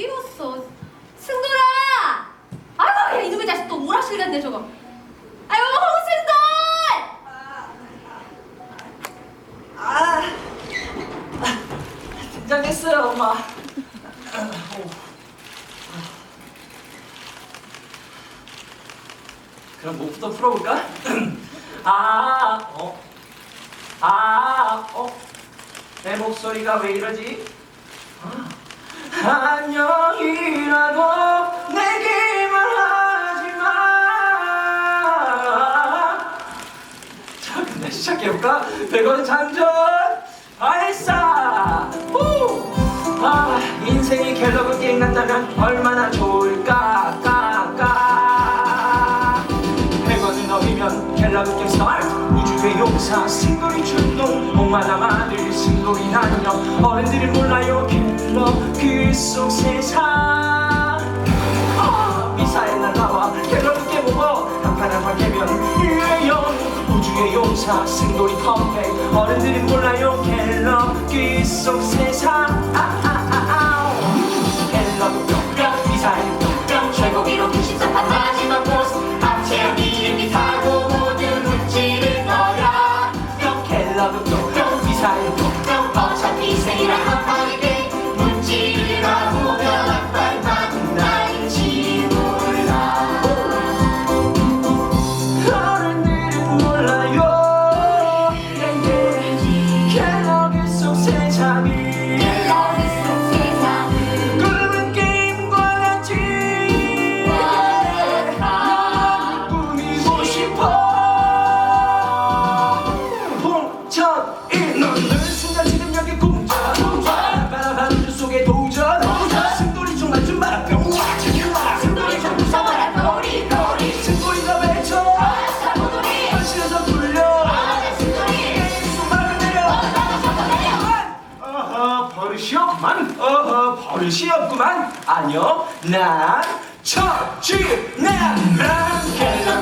어디 갔어? 승돌아! 아이고 야 이놈의 자식 또 오락실 갔네 저거. 아이고 홍승돌! 아, 긴장했어요, 엄마. 그럼 목부터 풀어볼까? 아, 어, 아, 어, 내 목소리가 왜 이러지? 아, 안녕이라고 내게 말하지 마. 자, 근데 시작해볼까? 백원 장전 발사! 후! 아, 인생이 갤러그 게임 같다면 얼마나 좋을까? 까, 까. 백원을 넘으면 갤러그 게임 스타트 우주의 용사 승돌이 출동 목마다 만들 승돌이 난영 어른들이 몰라요 갤러그 속 세상. 아, 미사일 날라와 갤러그 깨보고 한판 한판 깨면 유해요. 우주의 용사 승돌이 컴백 어른들이 몰라요. 갤러그 속 세상. 아 아 아 아. 갤러그 뿅뿅 미사일 뿅뿅 최고기로 94판 마지막 보스. 합체한 비행기 타고 물질을 넣어야 뿅 갤러그 뿅뿅 미사일 뿅뿅 없구만. 어허 버릇이 없구만. 아니요. 난 처치 난갤